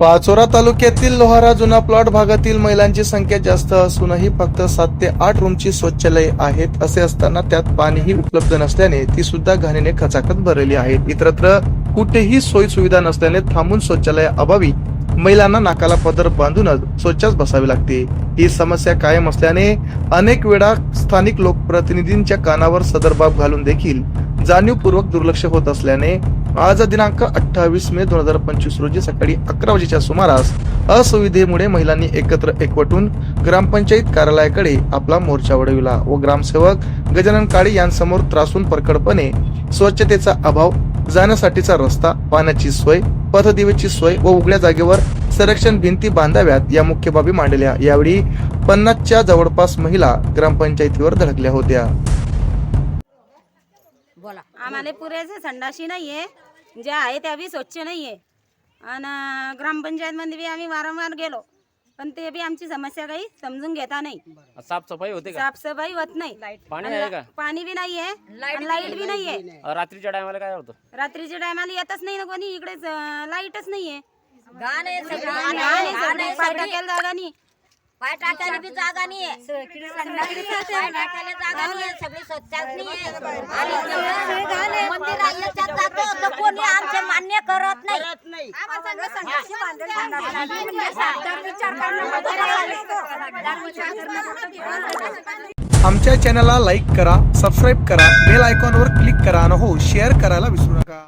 पाचोरा तालुक्यातील लोहारा जुना प्लॉट भागातील महिलांची संख्या जास्त असूनही फक्त सात ते आठ रूमची शौचालय आहेत असे असताना त्यात पाणीही उपलब्ध नसल्याने ती सुद्धा घाणीने खचाखच भरलेली आहेत इतरत्र कुठेही सोयी सुविधा नसल्याने थांबून शौचालय अभावी महिलांना नाकाला पदर बांधूनच स्वच्छच बसावी लागते. ही समस्या कायम असल्याने अनेक वेळा स्थानिक लोकप्रतिनिधींच्या कानावर सदर बाब घालून देखील जाणीवपूर्वक दुर्लक्ष होत असल्याने आज दिनांक अठ्ठावीस मे दोन हजार पंचवीस रोजी सकाळी अकरा वाजेच्या सुमारास असुविधेमुळे महिलांनी एकत्र एकवटून ग्रामपंचायत कार्यालयाकडे आपला मोर्चा वळविला व ग्रामसेवक गजानन काळे यांसमोर त्रासून परकडपणे स्वच्छतेचा अभाव जाण्यासाठीचा रस्ता पाण्याची सोय पथदिवेची सोय व उघड्या जागेवर संरक्षण भिंती बांधाव्यात या मुख्य बाबी मांडल्या. यावेळी पन्नासच्या जवळपास महिला ग्रामपंचायतीवर धडकल्या होत्या. बोला. आम्हाला पुरेसे संडाशी नाहीये. ज्या आहे त्या बी स्वच्छ नाहीये. आणि ग्रामपंचायतमध्ये बी आम्ही वारंवार गेलो. पण ते बी आमची समस्या काही समजून घेता नाही. साफसफाई होते का? साफसफाई होत नाही. पाणी आहे का? पाणी बी नाहीये. आणि लाइट बी नाहीये. अ, रात्रीच्या टायमाला काय होतं? रात्रीच्या टायमाला येतच नाही ना कोणी. इकडेच लाईटच नाहीये. घाण आहे सगळं. आणि आहे सगळं, पाय टाकायला जागा नाही पाय टाकायला बी जागा नाहीये. पाय टाकायला जागा नाहीये. सगळी स्वच्छता नाहीये. आणि मंदिरात याच्यात जातो तर कोणी आमचे मान्य करत नाही. आमच्या चॅनलला लाईक करा सबस्क्राईब करा बेल आयकॉनवर क्लिक करा आणि हो शेअर करायला विसरू नका.